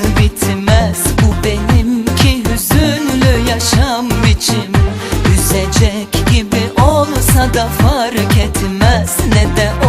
bitmez. Bu benimki hüzünlü yaşam biçim. Üzecek gibi olsa da fark etmez. Ne de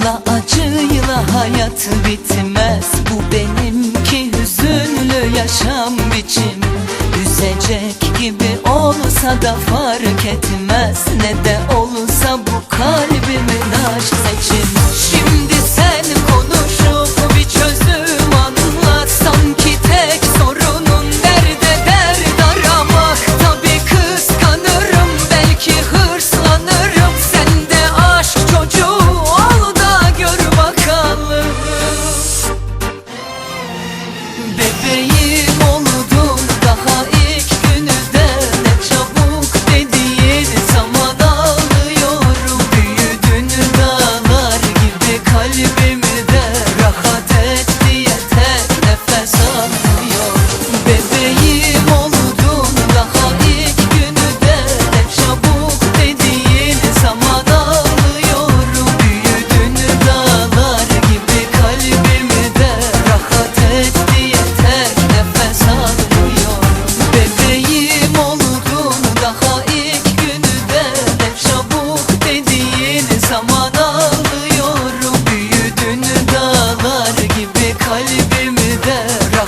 Bununla acıyla hayat bitmez. Bu benimki hüzünlü yaşam biçim. Üzecek gibi olsa da fark etmez. Ne de olsa bu kalbimin aşk seçim Şimdi sen konuşup bir çözüm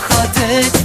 kadeh